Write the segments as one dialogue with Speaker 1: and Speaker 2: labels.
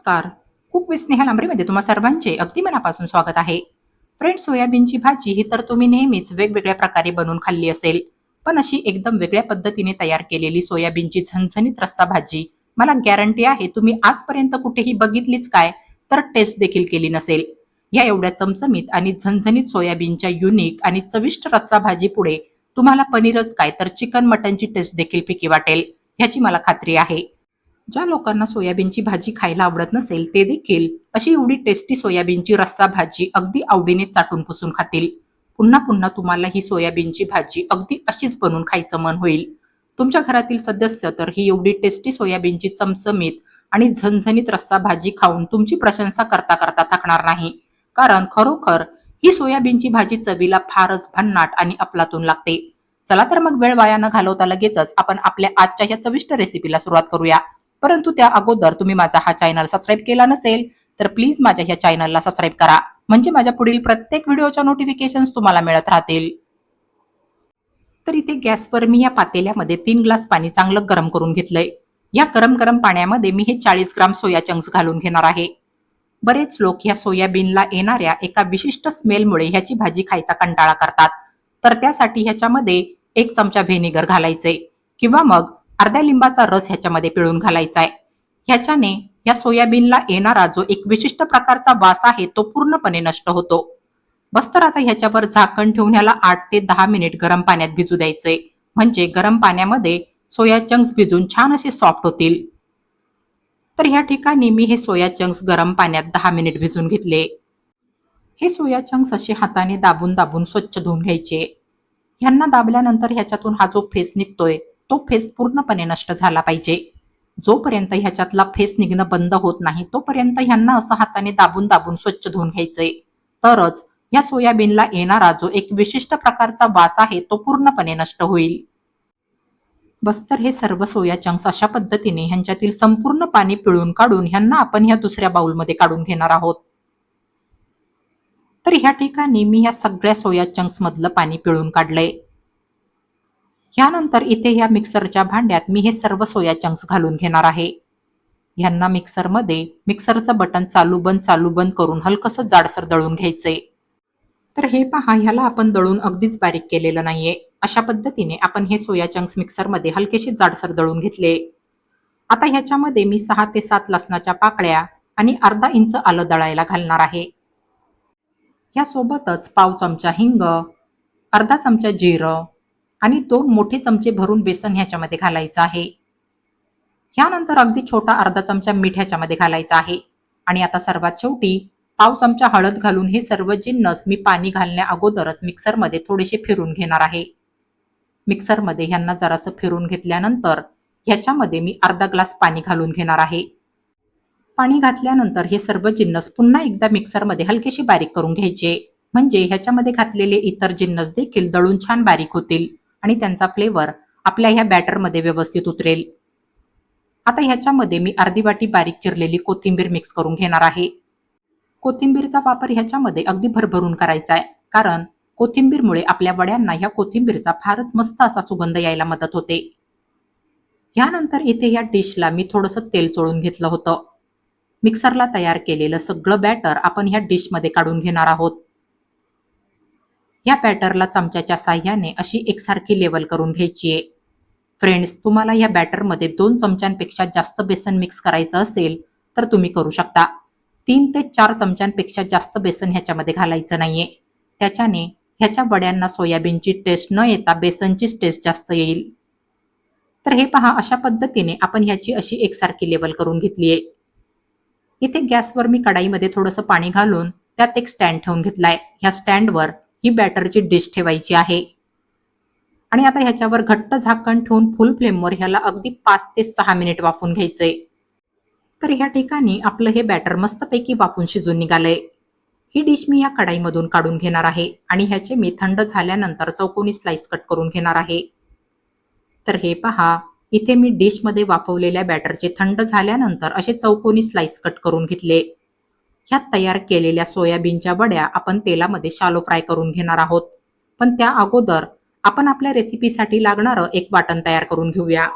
Speaker 1: नमस्कार. खूप स्नेहा लांबरीमध्ये तुम्हा सर्वांचे अगदी मनापासून स्वागत आहे. फ्रेंड सोयाबीनची भाजी ही तर तुम्ही नेहमीच वेगवेगळ्या प्रकारे बनवून खाल्ली असेल. पण अशी एकदम वेगळ्या पद्धतीने तयार केलेली सोयाबीनची झणझणीत रस्सा भाजी मला गॅरंटी आहे तुम्ही आजपर्यंत कुठेही बघितलीच काय तर टेस्ट देखील केली नसेल. या एवढ्या चमचमीत आणि झणझणीत सोयाबीनच्या युनिक आणि चविष्ट रस्सा भाजी पुढे तुम्हाला पनीरच काय तर चिकन मटनची टेस्ट देखील फिकी वाटेल ह्याची मला खात्री आहे. ज्या लोकांना सोयाबीनची भाजी खायला आवडत नसेल ते देखील अशी एवढी टेस्टी सोयाबीनची रस्सा भाजी अगदी आवडीने चाटून पुसून खातील. पुन्हा पुन्हा तुम्हाला ही सोयाबीनची भाजी अगदी अशीच बनवून खायचं मन होईल. तुमच्या घरातील सदस्य तर ही एवढी टेस्टी सोयाबीनची चमचमीत आणि झणझणीत रस्सा भाजी खाऊन तुमची प्रशंसा करता करता थकणार नाही. कारण खरोखर ही सोयाबीनची भाजी चवीला फारच भन्नाट आणि अफलातून लागते. चला तर मग वेळ वाया न घालवता लगेचच आपण आपल्या आजच्या या चविष्ट रेसिपीला सुरुवात करूया. परंतु त्या अगोदर तुम्ही माझा हा चॅनल सबस्क्राईब केला नसेल तर प्लीज माझ्या ह्या चॅनलला सबस्क्राईब करा. म्हणजे माझ्या पुढील प्रत्येक व्हिडिओच्या नोटिफिकेशन तुम्हाला मिळत राहतील. तर इथे गॅसवर मी या पातेल्यामध्ये तीन ग्लास पाणी चांगलं गरम करून घेतलंय. या गरम गरम पाण्यामध्ये मी हे चाळीस ग्राम सोया चंक्स घालून घेणार आहे. बरेच लोक ह्या सोयाबीनला येणाऱ्या एका विशिष्ट स्मेलमुळे ह्याची भाजी खायचा कंटाळा करतात. तर त्यासाठी ह्याच्यामध्ये एक चमचा व्हेनेगर घालायचे. किंवा मग अर्ध्या लिंबाचा रस ह्याच्यामध्ये पिळून घालायचा आहे ह्याच्याने या सोयाबीनला येणारा जो एक विशिष्ट प्रकारचा वास आहे तो पूर्णपणे नष्ट होतो. बस तर आता ह्याच्यावर झाकण ठेवून ह्याला आठ ते दहा मिनिट गरम पाण्यात भिजू द्यायचे म्हणजे गरम पाण्यामध्ये सोया चंक्स भिजून छान असे सॉफ्ट होतील. तर ह्या ठिकाणी मी हे सोया चंक्स गरम पाण्यात दहा मिनिट भिजून घेतले. हे सोया चंक्स असे हाताने दाबून दाबून स्वच्छ धुवून घ्यायचे. ह्यांना दाबल्यानंतर ह्याच्यातून हा जो फेस निघतोय तो फेस पूर्णपणे नष्ट झाला पाहिजे. जोपर्यंत ह्याच्यातला फेस निघणं बंद होत नाही तोपर्यंत ह्यांना असं हाताने दाबून दाबून स्वच्छ धुवून घ्यायचंय. तरच या सोयाबीनला येणारा जो एक विशिष्ट प्रकारचा वास आहे तो पूर्णपणे नष्ट होईल. बस तर हे सर्व सोया चंक्स अशा पद्धतीने ह्यांच्यातील संपूर्ण पाणी पिळून काढून ह्यांना आपण ह्या दुसऱ्या बाउलमध्ये काढून घेणार आहोत. तर ह्या ठिकाणी मी ह्या सगळ्या सोया चंक्स मधलं पाणी पिळून काढलंय. ह्यानंतर इथे ह्या मिक्सरच्या भांड्यात मी हे सर्व सोया चंक्स घालून घेणार आहे. ह्यांना मिक्सरमध्ये मिक्सरचं बटन चालू बंद चालू बंद करून हलकसं जाडसर दळून घ्यायचे तर हे पहा ह्याला आपण दळून अगदीच बारीक केलेलं नाहीये. अशा पद्धतीने आपण हे सोया चंक्स मिक्सरमध्ये हलकेशी जाडसर दळून घेतले. आता ह्याच्यामध्ये मी सहा ते सात लसणाच्या पाकळ्या आणि अर्धा इंच आलं दळायला घालणार आहे. ह्यासोबतच पाव चमचा हिंग अर्धा चमचा जिरं आणि दोन मोठे चमचे भरून बेसन ह्याच्यामध्ये घालायचं आहे. ह्यानंतर अगदी छोटा अर्धा चमचा मीठ ह्याच्यामध्ये घालायचा आहे. आणि आता सर्वात शेवटी पाव चमचा हळद घालून हे सर्व जिन्नस मी पाणी घालण्या अगोदरच मिक्सरमध्ये थोडेसे फिरून घेणार आहे. मिक्सरमध्ये ह्यांना जरासं फिरून घेतल्यानंतर ह्याच्यामध्ये मी अर्धा ग्लास पाणी घालून घेणार आहे. पाणी घातल्यानंतर हे सर्व जिन्नस पुन्हा एकदा मिक्सरमध्ये हलकेशी बारीक करून घ्यायचे. म्हणजे ह्याच्यामध्ये घातलेले इतर जिन्नस देखील दळून छान बारीक होतील. आणि त्यांचा फ्लेवर आपल्या ह्या बॅटरमध्ये व्यवस्थित उतरेल. आता ह्याच्यामध्ये मी अर्धी वाटी बारीक चिरलेली कोथिंबीर मिक्स करून घेणार आहे. कोथिंबीरचा वापर ह्याच्यामध्ये अगदी भरभरून करायचा आहे. कारण कोथिंबीरमुळे आपल्या वड्यांना ह्या कोथिंबीरचा फारच मस्त असा सुगंध यायला मदत होते. ह्यानंतर इथे ह्या डिशला मी थोडंसं तेल चोळून घेतलं होतं. मिक्सरला तयार केलेलं सगळं बॅटर आपण ह्या डिशमध्ये काढून घेणार आहोत. या बॅटरला चमच्याच्या साह्याने अशी एकसारखी लेवल करून घ्यायची आहे. फ्रेंड्स तुम्हाला या बॅटरमध्ये दोन चमच्यांपेक्षा जास्त बेसन मिक्स करायचं असेल तर तुम्ही करू शकता. तीन ते चार चमच्यांपेक्षा जास्त बेसन ह्याच्यामध्ये घालायचं नाहीये. त्याच्याने ह्याच्या वड्यांना सोयाबीनची टेस्ट न येता बेसनचीच टेस्ट जास्त येईल. तर हे पहा अशा पद्धतीने आपण ह्याची अशी एकसारखी लेवल करून घेतली आहे. इथे गॅसवर मी कढाईमध्ये थोडंसं पाणी घालून त्यात एक स्टँड ठेवून घेतलाय. ह्या स्टँडवर ही बॅटरची डिश ठेवायची आहे. आणि आता ह्याच्यावर घट्ट झाकण ठेवून फुल फ्लेमवर ह्याला अगदी पाच ते सहा मिनिट वाफून घ्यायचंय. तर ह्या ठिकाणी आपलं हे बॅटर मस्तपैकी वाफून शिजून निघालंय. ही डिश मी या कढाईमधून काढून घेणार आहे आणि ह्याचे मी थंड झाल्यानंतर चौकोनी स्लाइस कट करून घेणार आहे. तर हे पहा इथे मी डिशमध्ये वाफवलेल्या बॅटरचे थंड झाल्यानंतर असे चौकोनी स्लाइस कट करून घेतले. ह्यात तयार केलेल्या सोयाबीनच्या वड्या आपण तेलामध्ये शालो फ्राय करून घेणार आहोत. पण त्या अगोदर आपण आपल्या रेसिपीसाठी लागणारं एक वाटण तयार करून घेऊया.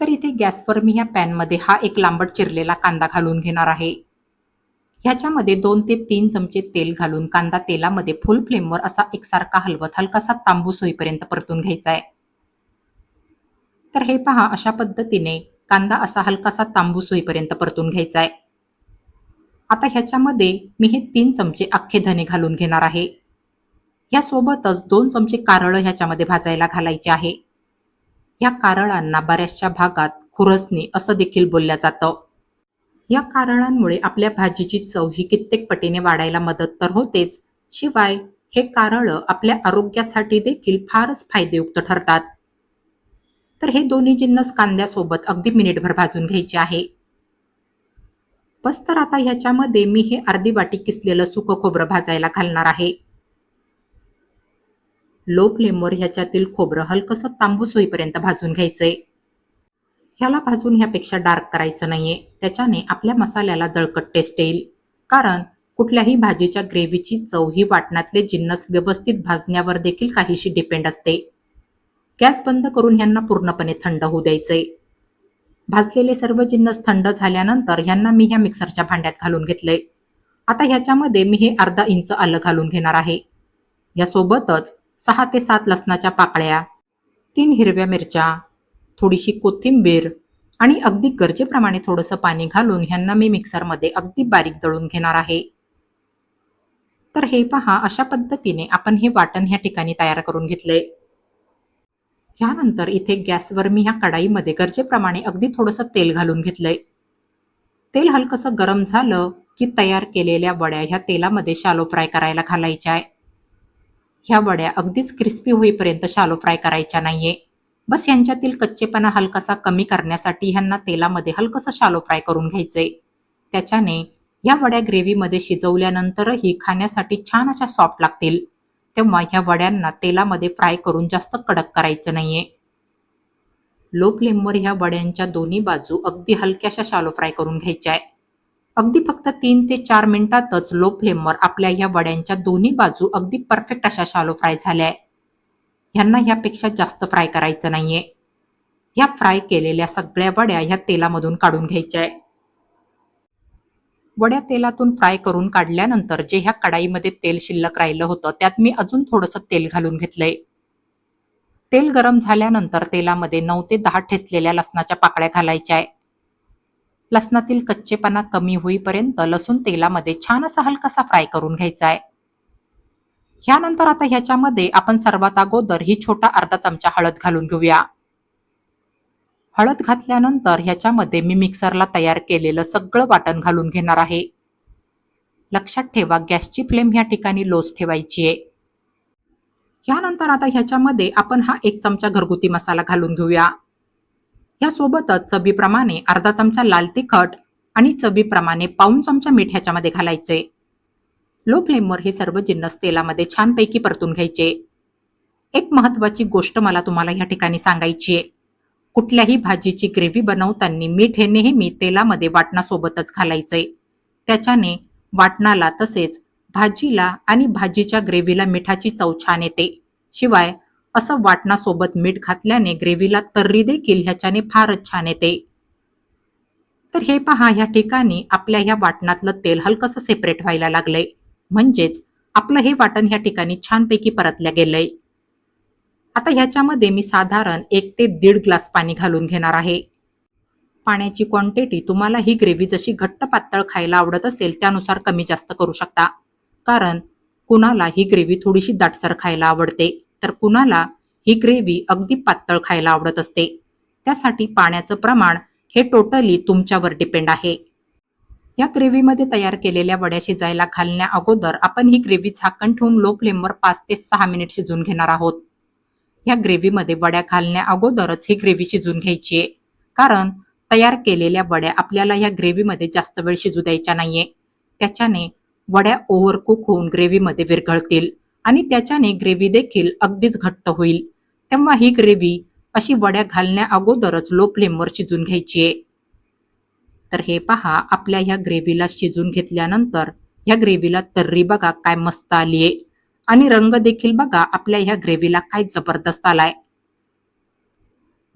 Speaker 1: तर इथे गॅसवर मी ह्या पॅनमध्ये हा एक लांबट चिरलेला कांदा घालून घेणार आहे. ह्याच्यामध्ये दोन ते तीन चमचे तेल घालून कांदा तेलामध्ये फुल फ्लेमवर असा एकसारखा हलवत हलकासा तांबूस होईपर्यंत परतून घ्यायचा आहे तर हे पहा अशा पद्धतीने कांदा असा हलकासा तांबूस होईपर्यंत परतून घ्यायचा आहे आता ह्याच्यामध्ये मी हे तीन चमचे अख्खे धने घालून घेणार आहे. यासोबतच दोन चमचे कारळं ह्याच्यामध्ये भाजायला घालायचे आहे. या कारळांना बऱ्याचशा भागात खुरसणी असं देखील बोलल्या जातं. या कारळांमुळे आपल्या भाजीची चव ही कित्येक पटीने वाढायला मदत तर होतेच शिवाय हे कारळं आपल्या आरोग्यासाठी देखील फारच फायदेयुक्त ठरतात. तर हे दोन्ही जिन्नस कांद्यासोबत अगदी मिनिटभर भाजून घ्यायचे आहे. बस तर आता ह्याच्यामध्ये मी हे अर्धी वाटी किसलेलं सुकं खोबरं भाजायला घालणार आहे. लो फ्लेमवर ह्याच्यातील खोबरं हलकसं तांबूस होईपर्यंत भाजून घ्यायचंय. ह्याला भाजून ह्यापेक्षा डार्क करायचं नाहीये. त्याच्याने आपल्या मसाल्याला जळकट टेस्ट येईल. कारण कुठल्याही भाजीच्या ग्रेव्हीची चव ही वाटणातले जिन्नस व्यवस्थित भाजण्यावर देखील काहीशी डिपेंड असते. गॅस बंद करून ह्यांना पूर्णपणे थंड होऊ द्यायचंय. भाजलेले सर्व जिन्नस थंड झाल्यानंतर ह्यांना मी ह्या मिक्सरच्या भांड्यात घालून घेतलंय. आता ह्याच्यामध्ये मी हे अर्धा इंच आलं घालून घेणार आहे. यासोबतच सहा ते सात लसणाच्या पाकळ्या तीन हिरव्या मिरच्या थोडीशी कोथिंबीर आणि अगदी गरजेप्रमाणे थोडंसं पाणी घालून ह्यांना मी मिक्सरमध्ये अगदी बारीक दळून घेणार आहे. तर हे पहा अशा पद्धतीने आपण हे वाटण ह्या ठिकाणी तयार करून घेतलंय. ह्यानंतर इथे गॅसवर मी ह्या कढाईमध्ये गरजेप्रमाणे अगदी थोडंसं तेल घालून घेतलंय. तेल हलकसं गरम झालं की तयार केलेल्या वड्या ह्या तेलामध्ये शालो फ्राय करायला घालायच्या आहे. ह्या वड्या अगदीच क्रिस्पी होईपर्यंत शालो फ्राय करायच्या नाहीये. बस यांच्यातील कच्चेपणा हलकासा कमी करण्यासाठी ह्यांना तेलामध्ये हलकसं शालो फ्राय करून घ्यायचंय. त्याच्याने या वड्या ग्रेव्हीमध्ये शिजवल्यानंतरही खाण्यासाठी छान अशा सॉफ्ट लागतील. तेव्हा ह्या वड्यांना तेलामध्ये फ्राय करून जास्त कडक करायचं नाहीये. लो फ्लेमवर ह्या वड्यांच्या दोन्ही बाजू अगदी हलक्याशा शालो फ्राय करून घ्यायच्या आहे अगदी फक्त तीन ते चार मिनिटातच लो फ्लेमवर आपल्या ह्या वड्यांच्या दोन्ही बाजू अगदी परफेक्ट अशा शालो फ्राय झाल्या आहे ह्यांना ह्यापेक्षा जास्त फ्राय करायचं नाहीये. ह्या फ्राय केलेल्या सगळ्या वड्या ह्या तेलामधून काढून घ्यायच्या आहे वड्या तेलातून फ्राय करून काढल्यानंतर जे ह्या कढाईमध्ये तेल शिल्लक राहिलं होतं त्यात मी अजून थोडंसं तेल घालून घेतलंय. तेल गरम झाल्यानंतर तेलामध्ये नऊ ते दहा ठेचलेल्या लसणाच्या पाकळ्या घालायच्या आहे. लसणातील कच्चेपणा कमी होईपर्यंत लसूण तेलामध्ये छान असा हलकासा फ्राय करून घ्यायचा आहे. ह्यानंतर आता ह्याच्यामध्ये आपण सर्वात अगोदर ही छोटा अर्धा चमचा हळद घालून घेऊया. हळद घातल्यानंतर ह्याच्यामध्ये मी मिक्सरला तयार केलेलं सगळं वाटण घालून घेणार आहे. लक्षात ठेवा गॅसची फ्लेम ह्या ठिकाणी लोच ठेवायची आहे. ह्यानंतर आता ह्याच्यामध्ये आपण हा एक चमचा घरगुती मसाला घालून घेऊया. ह्यासोबतच चवीप्रमाणे अर्धा चमचा लाल तिखट आणि चवीप्रमाणे पाऊन चमचा मीठ ह्याच्यामध्ये घालायचे. लो फ्लेमवर हे सर्व जिन्नस तेलामध्ये छानपैकी परतून घ्यायचे. एक महत्वाची गोष्ट मला तुम्हाला ह्या ठिकाणी सांगायची आहे. कुठल्याही भाजीची ग्रेव्ही बनवताना मीठ हे नेहमी तेलामध्ये वाटणासोबतच घालायचंय. त्याच्याने वाटणाला तसेच भाजीला आणि भाजीच्या ग्रेव्हीला मिठाची चव छान येते. शिवाय असं वाटणासोबत मीठ घातल्याने ग्रेव्हीला तर्री देखील ह्याच्याने फारच छान येते. तर हे पहा ह्या ठिकाणी आपल्या ह्या वाटणातलं तेल हलकसं सेपरेट व्हायला लागलंय. म्हणजेच आपलं हे वाटण ह्या ठिकाणी छानपैकी परतल्या गेलंय. आता ह्याच्यामध्ये मी साधारण एक ते दीड ग्लास पाणी घालून घेणार आहे. पाण्याची क्वांटिटी तुम्हाला ही ग्रेव्ही जशी घट्ट पातळ खायला आवडत असेल त्यानुसार कमी जास्त करू शकता. कारण कुणाला ही ग्रेव्ही थोडीशी दाटसर खायला आवडते तर कुणाला ही ग्रेव्ही अगदी पातळ खायला आवडत असते. त्यासाठी पाण्याचं प्रमाण हे टोटली तुमच्यावर डिपेंड आहे. या ग्रेव्हीमध्ये तयार केलेल्या वड्या शिजायला घालण्या अगोदर आपण ही ग्रेव्ही झाकण ठेवून लो फ्लेमवर पाच ते सहा मिनिट शिजून घेणार आहोत. ह्या ग्रेव्हीमध्ये वड्या घालण्या अगोदरच ही ग्रेव्ही शिजून घ्यायची आहे. कारण तयार केलेल्या वड्या आपल्याला ह्या ग्रेव्हीमध्ये जास्त वेळ शिजू द्यायच्या नाहीये. त्याच्याने वड्या ओव्हरकुक होऊन ग्रेव्हीमध्ये विरघळतील आणि त्याच्याने ग्रेव्ही देखील अगदीच घट्ट होईल. तेव्हा ही ग्रेव्ही अशी वड्या घालण्या अगोदरच लो फ्लेमवर शिजून घ्यायची आहे. तर हे पहा आपल्या ह्या ग्रेव्हीला शिजून घेतल्यानंतर ह्या ग्रेव्हीला तर्री बघा काय मस्त आलीये. आणि रंग देखील बघा आपल्या ह्या ग्रेव्हीला काय जबरदस्त आलाय.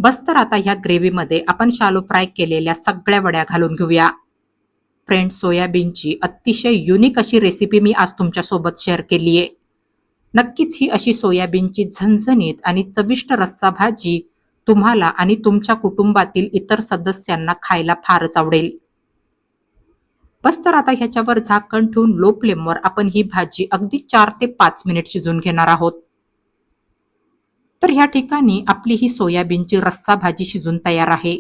Speaker 1: बस तर आता ह्या ग्रेव्हीमध्ये आपण शालो फ्राय केलेल्या सगळ्या वड्या घालून घेऊया. फ्रेंड सोयाबीनची अतिशय युनिक अशी रेसिपी मी आज तुमच्यासोबत शेअर केली आहे. नक्कीच ही अशी सोयाबीनची झणझणीत आणि चविष्ट रस्सा भाजी तुम्हाला आणि तुमच्या कुटुंबातील इतर सदस्यांना खायला फारच आवडेल. बस तर आता ह्याच्यावर झाकण ठेवून लो फ्लेमवर आपण ही भाजी अगदी चार ते पाच मिनिट शिजून घेणार आहोत. तर ह्या ठिकाणी आपली ही सोयाबीनची रस्सा भाजी शिजून तयार आहे.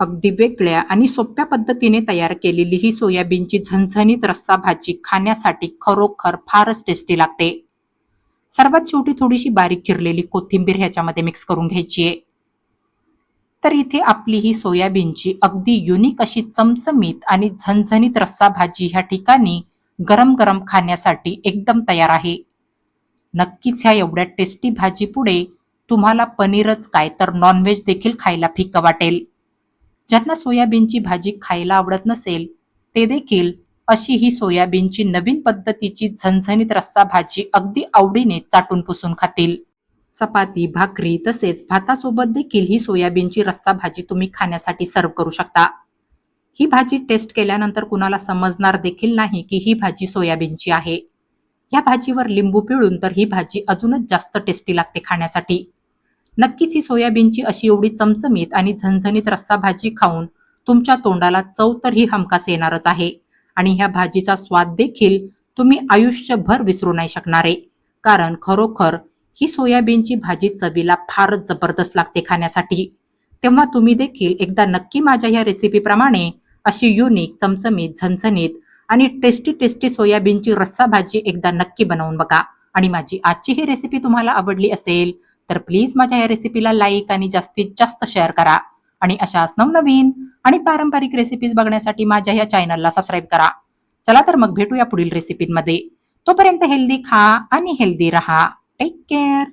Speaker 1: अगदी वेगळ्या आणि सोप्या पद्धतीने तयार केलेली ही सोयाबीनची झणझणीत रस्सा भाजी खाण्यासाठी खरोखर फारच टेस्टी लागते. सर्वात शेवटी थोडीशी बारीक चिरलेली कोथिंबीर ह्याच्यामध्ये मिक्स करून घ्यायची आहे. तर इथे आपली ही सोयाबीनची अगदी युनिक अशी चमचमीत आणि झणझणीत रस्सा भाजी ह्या ठिकाणी गरम गरम खाण्यासाठी एकदम तयार आहे. नक्कीच ह्या एवढ्या टेस्टी भाजी पुढे तुम्हाला पनीरच काय तर नॉनव्हेज देखील खायला फिक्क वाटेल. ज्यांना सोयाबीनची भाजी खायला आवडत नसेल ते देखील अशी ही सोयाबीनची नवीन पद्धतीची झणझणीत रस्सा भाजी अगदी आवडीने चाटून पुसून खातील. चपाती भाकरी तसेच भातासोबत देखील ही सोयाबीनची रस्सा भाजी तुम्ही खाण्यासाठी सर्व करू शकता. ही भाजी टेस्ट केल्यानंतर कुणाला समजणार देखील नाही की ही भाजी सोयाबीनची आहे. या भाजीवर लिंबू पिळून तर ही भाजी अजूनच जास्त टेस्टी लागते खाण्यासाठी. नक्कीच ही सोयाबीनची अशी एवढी चमचमीत आणि झणझणीत रस्सा भाजी खाऊन तुमच्या तोंडाला चव तर ही हमखास येणारच आहे. आणि ह्या भाजीचा स्वाद देखील तुम्ही आयुष्यभर विसरू नाही शकणारे. कारण खरोखर ही सोयाबीनची भाजी चवीला फारच जबरदस्त लागते खाण्यासाठी. तेव्हा तुम्ही देखील एकदा नक्की माझ्या या रेसिपीप्रमाणे अशी युनिक चमचमीत झणझणीत आणि टेस्टी टेस्टी सोयाबीनची रस्सा भाजी एकदा नक्की बनवून बघा. आणि माझी आजची ही रेसिपी तुम्हाला आवडली असेल तर प्लीज माझ्या या रेसिपीला लाईक आणि जास्तीत जास्त शेअर करा. आणि अशाच नवनवीन आणि पारंपरिक रेसिपीज बघण्यासाठी माझ्या या चॅनलला सबस्क्राईब करा. चला तर मग भेटूया पुढील रेसिपीमध्ये तोपर्यंत हेल्दी खा आणि हेल्दी रहा. Take care.